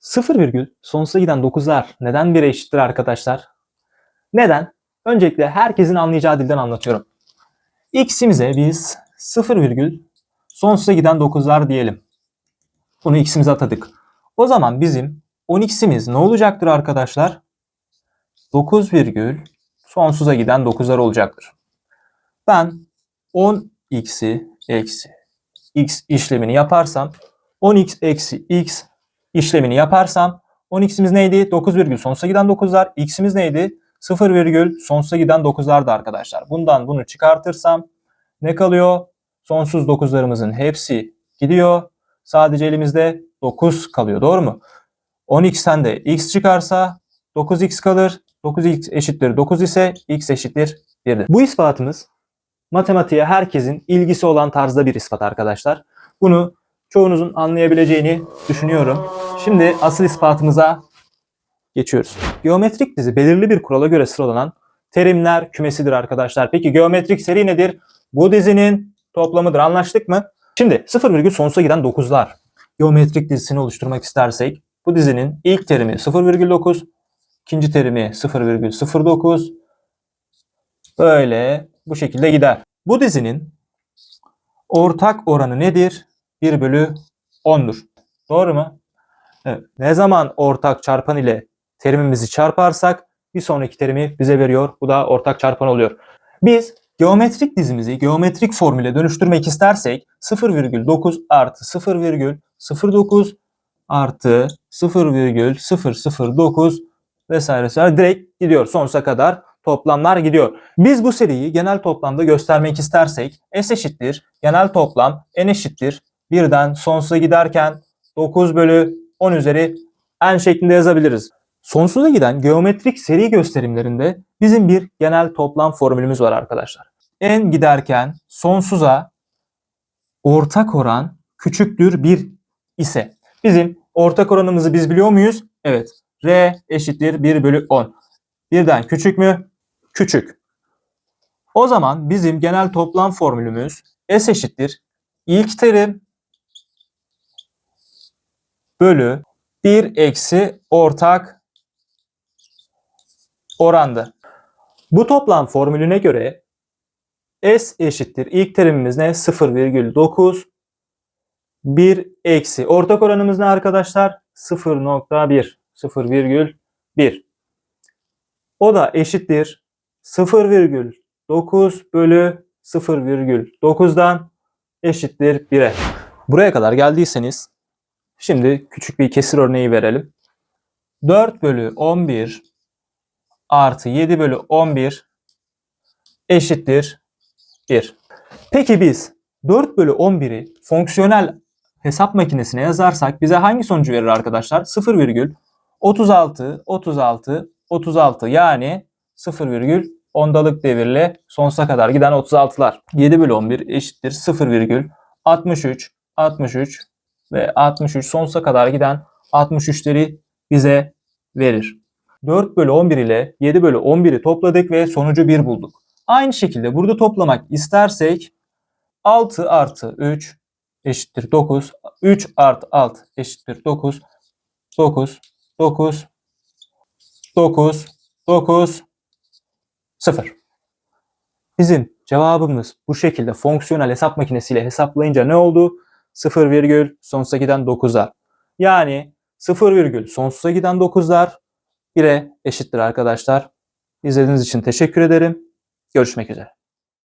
0 virgül sonsuza giden 9'lar neden 1'e eşittir arkadaşlar? Neden? Öncelikle herkesin anlayacağı dilden anlatıyorum. X'imize biz 0 virgül sonsuza giden 9'lar diyelim. Bunu x'imize atadık. O zaman bizim 10x'imiz ne olacaktır arkadaşlar? 9 virgül sonsuza giden 9'lar olacaktır. Ben 10x'i eksi x işlemini yaparsam 10x eksi x işlemini yaparsam 10x'imiz neydi? 9 virgül sonsuza giden 9'lar. x'imiz neydi? 0 virgül sonsuza giden 9'lardı arkadaşlar. Bundan bunu çıkartırsam ne kalıyor? Sonsuz 9'larımızın hepsi gidiyor. Sadece elimizde 9 kalıyor. Doğru mu? 10x'ten de x çıkarsa 9x kalır. 9x eşittir 9 ise x eşittir 1'dir. Bu ispatımız matematiğe herkesin ilgisi olan tarzda bir ispat arkadaşlar. Bunu çoğunuzun anlayabileceğini düşünüyorum. Şimdi asıl ispatımıza geçiyoruz. Geometrik dizi belirli bir kurala göre sıralanan terimler kümesidir arkadaşlar. Peki geometrik seri nedir? Bu dizinin toplamıdır. Anlaştık mı? Şimdi 0 virgül sonsuza giden 9'lar. Geometrik dizisini oluşturmak istersek bu dizinin ilk terimi 0,9, ikinci terimi 0,09 böyle bu şekilde gider. Bu dizinin ortak oranı nedir? 1 bölü 10'dur. Doğru mu? Evet. Ne zaman ortak çarpan ile terimimizi çarparsak bir sonraki terimi bize veriyor. Bu da ortak çarpan oluyor. Biz geometrik dizimizi geometrik formüle dönüştürmek istersek 0,9 artı 0,09 artı 0,009 vesaire vesaire direkt gidiyor. Sonsuza kadar toplamlar gidiyor. Biz bu seriyi genel toplamda göstermek istersek S eşittir genel toplam N eşittir birden sonsuza giderken 9 bölü 10 üzeri n şeklinde yazabiliriz. Sonsuza giden geometrik seri gösterimlerinde bizim bir genel toplam formülümüz var arkadaşlar. n giderken sonsuza ortak oran küçüktür 1 ise bizim ortak oranımızı biz biliyor muyuz? Evet. R eşittir 1 bölü 10. Birden küçük mü? Küçük. O zaman bizim genel toplam formülümüz S eşittir. İlk terim bölü 1 eksi ortak orandı. Bu toplam formülüne göre S eşittir. İlk terimimiz ne? 0,9 1 eksi. Ortak oranımız ne arkadaşlar? 0.1. 0,1. O da eşittir. 0,9 bölü 0,9'dan eşittir 1'e. Buraya kadar geldiyseniz şimdi küçük bir kesir örneği verelim. 4 bölü 11 artı 7 bölü 11 eşittir 1. Peki biz 4 bölü 11'i fonksiyonel hesap makinesine yazarsak bize hangi sonucu verir arkadaşlar? 0,36 36 36 yani 0, ondalık devirle sonsuza kadar giden 36'lar. 7 bölü 11 eşittir 0, 63 63 ve 63 sonsuza kadar giden 63'leri bize verir. 4 bölü 11 ile 7 bölü 11'i topladık ve sonucu 1 bulduk. Aynı şekilde burada toplamak istersek 6 artı 3 eşittir 9. 3 artı 6 eşittir 9. 9, 9, 9, 9, 0. Bizim cevabımız bu şekilde fonksiyonel hesap makinesiyle hesaplayınca ne oldu? 0 virgül sonsuza giden 9'lar. Yani 0 virgül sonsuza giden 9'lar 1'e eşittir arkadaşlar. İzlediğiniz için teşekkür ederim. Görüşmek üzere.